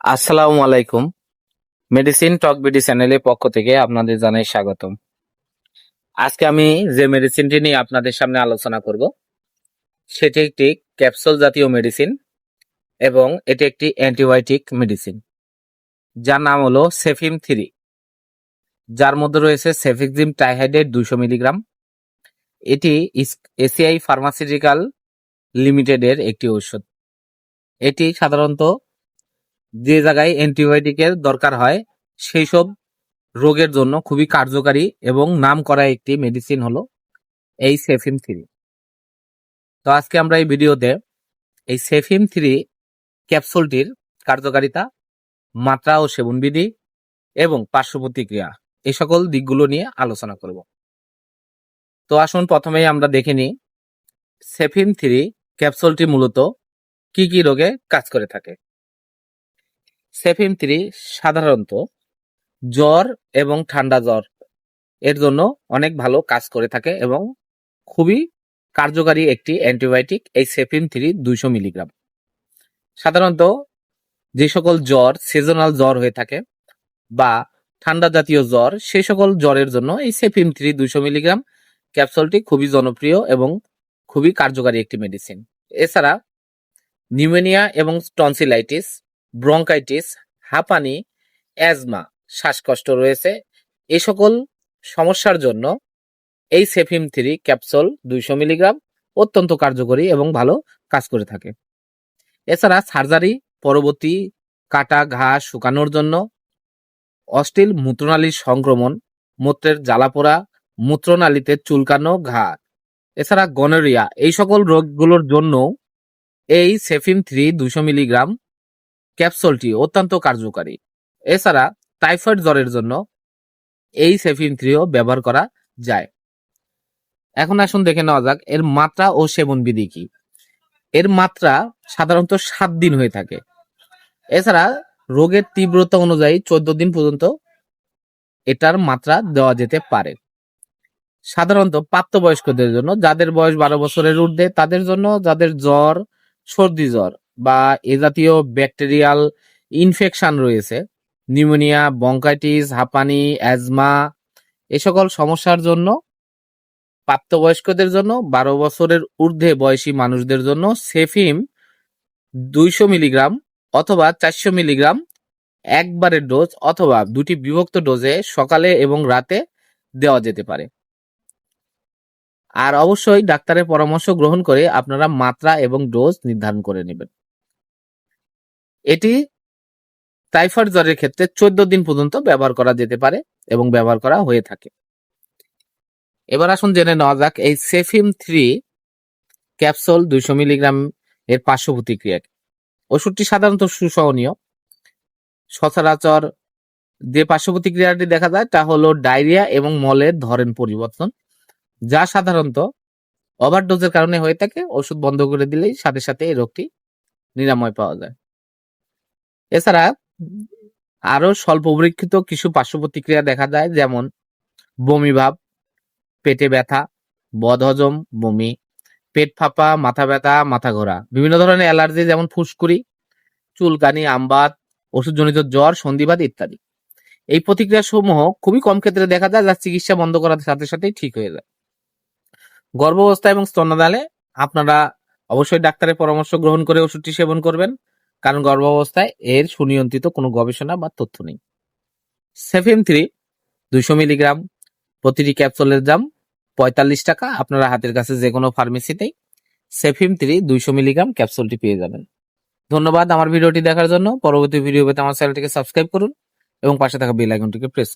আসসালামু আলাইকুম। মেডিসিন টক বিডি চ্যানেলের পক্ষ থেকে আপনাদের জানাই স্বাগতম। আজকে আমি যে মেডিসিনটি নিয়ে আপনাদের সামনে আলোচনা করব, সেটি একটি ক্যাপসুল জাতীয় মেডিসিন এবং এটি একটি অ্যান্টিবায়োটিক মেডিসিন যার নাম হলো সেফিম থ্রি। যার মধ্যে রয়েছে সেফিক্সিম টাইহাইড্রেট দুশো মিলিগ্রাম। এটি এসিআই ফার্মাসিউটিক্যাল লিমিটেডের একটি ঔষধ। এটি সাধারণত যে জায়গায় অ্যান্টিবায়োটিকের দরকার হয় সেই সব রোগের জন্য খুবই কার্যকারী এবং নাম করা একটি মেডিসিন হলো এই সেফিম থ্রি। তো আজকে আমরা এই ভিডিওতে এই সেফিম থ্রি ক্যাপসুলটির কার্যকারিতা, মাত্রা ও সেবনবিধি এবং পার্শ্ব প্রতিক্রিয়া এই সকল দিকগুলো নিয়ে আলোচনা করব। তো আসুন প্রথমেই আমরা দেখে নিই সেফিম থ্রি ক্যাপসুলটি মূলত কি কি রোগে কাজ করে থাকে। সেফিম থ্রি সাধারণত জ্বর এবং ঠান্ডা জ্বর এর জন্য অনেক ভালো কাজ করে থাকে এবং খুবই কার্যকারী একটি অ্যান্টিবায়োটিক এই সেফিম থ্রি দুইশো মিলিগ্রাম। সাধারণত যে সকল জ্বর সিজনাল জ্বর হয়ে থাকে বা ঠান্ডা জাতীয় জ্বর সেই সকল জ্বরের জন্য এই সেফিম থ্রি দুইশো মিলিগ্রাম ক্যাপসুলটি খুবই জনপ্রিয় এবং খুবই কার্যকারী একটি মেডিসিন এছাড়া নিউমোনিয়া এবং টনসিলাইটিস ব্রঙ্কাইটিস, হাঁপানি, অ্যাজমা, শ্বাসকষ্ট রয়েছে। এই সকল সমস্যার জন্য এই সেফিম থ্রি ক্যাপসুল দুইশো মিলিগ্রাম অত্যন্ত কার্যকরী এবং ভালো কাজ করে থাকে। এছাড়া সার্জারি, পরবর্তী কাটা, ঘা শুকানোর জন্য অস্টিল মূত্রনালীর সংক্রমণ, মূত্রের জ্বালাপোড়া, মূত্রনালীতে চুলকানো, ঘা। এছাড়া গনোরিয়া, এই সকল রোগগুলোর জন্য এই সেফিম থ্রি দুশো মিলিগ্রাম ক্যাপসুলটি অত্যন্ত কার্যকারী। এছাড়া টাইফয়েড জ্বরের জন্য এই সেফিন থ্রিও ব্যবহার করা যায়। এখন আসুন দেখে নেওয়া যাক, এর মাত্রা ও সেবন বিধি কি? এর মাত্রা সাধারণত সাত দিন হয়ে থাকে। এছাড়া রোগের তীব্রতা অনুযায়ী চোদ্দ দিন পর্যন্ত এটার মাত্রা দেওয়া যেতে পারে। সাধারণত প্রাপ্তবয়স্কদের জন্য, যাদের বয়স বারো বছরের ঊর্ধ্বে, তাদের জন্য যাদের জ্বর, সর্দি জ্বর বা এ জাতীয় ব্যাকটেরিয়াল ইনফেকশন রয়েছে। নিউমোনিয়া বঙ্কাইটিস হাঁপানি, অ্যাজমা এ সকল সমস্যার জন্য, প্রাপ্তবয়স্কদের জন্য, বারো বছরের ঊর্ধ্বে বয়সী মানুষদের জন্য সেফিম দুইশো মিলিগ্রাম অথবা চারশো মিলিগ্রাম একবারের ডোজ অথবা দুটি বিভক্ত ডোজে সকালে এবং রাতে দেওয়া যেতে পারে। আর অবশ্যই ডাক্তারের পরামর্শ গ্রহণ করে আপনারা মাত্রা এবং ডোজ নির্ধারণ করে নেবেন। এটি টাইফয়েড জ্বরের ক্ষেত্রে চোদ্দ দিন পর্যন্ত ব্যবহার করা যেতে পারে এবং ব্যবহার করা হয়ে থাকে। এবার আসুন জেনে নেওয়া যাক, এই সেফিম থ্রি ক্যাপসুল দুইশো মিলিগ্রাম এর পার্শ্ব প্রতিক্রিয়া। ওষুধটি সাধারণত সুসহনীয়। সচরাচর যে পার্শ্ব প্রতিক্রিয়াটি দেখা যায় তা হলো ডায়রিয়া এবং মলের ধরেন পরিবর্তন, যা সাধারণত ওভারডোজের কারণে হয়ে থাকে। ওষুধ বন্ধ করে দিলেই সাথে সাথে এই রোগটি নিরাময় পাওয়া যায়। এছাড়া আরও স্বল্প পরীক্ষিত কিছু পার্শ্ব প্রতিক্রিয়া দেখা যায়, যেমন বমি ভাব, পেটে ব্যথা, বদহজম, বমি, পেট ফাঁপা, মাথা ব্যথা, মাথা ঘোরা, বিভিন্ন ধরনের অ্যালার্জি যেমন ফুসকুড়ি, চুলকানি, আমবাত, ওষুধজনিত জ্বর, সন্ধিবাত ইত্যাদি। এই প্রতিক্রিয়া সমূহ খুবই কম ক্ষেত্রে দেখা যায়, যা চিকিৎসা বন্ধ করার সাথে সাথেই ঠিক হয়ে যায়। গর্ভাবস্থা এবং স্তন্যদালে আপনারা অবশ্যই ডাক্তারের পরামর্শ গ্রহণ করে ওষুধটি সেবন করবেন। কারণ গর্ভাবস্থায় এর সুনিয়ন্ত্রিত কোনো গবেষণা বা তথ্য নেই। সেফিম থ্রি, দুইশো মিলিগ্রাম, প্রতিটি ক্যাপসুলের দাম পঁয়তাল্লিশ টাকা, আপনারা হাতের কাছে যে কোনো ফার্মেসিতেই সেফিম থ্রি, দুইশো মিলিগ্রাম ক্যাপসুলটি পেয়ে যাবেন। ধন্যবাদ আমার ভিডিওটি দেখার জন্য। পরবর্তী ভিডিও পেতে আমার চ্যানেলটিকে সাবস্ক্রাইব করুন এবং পাশে থাকা বেল আইকনটিকে প্রেস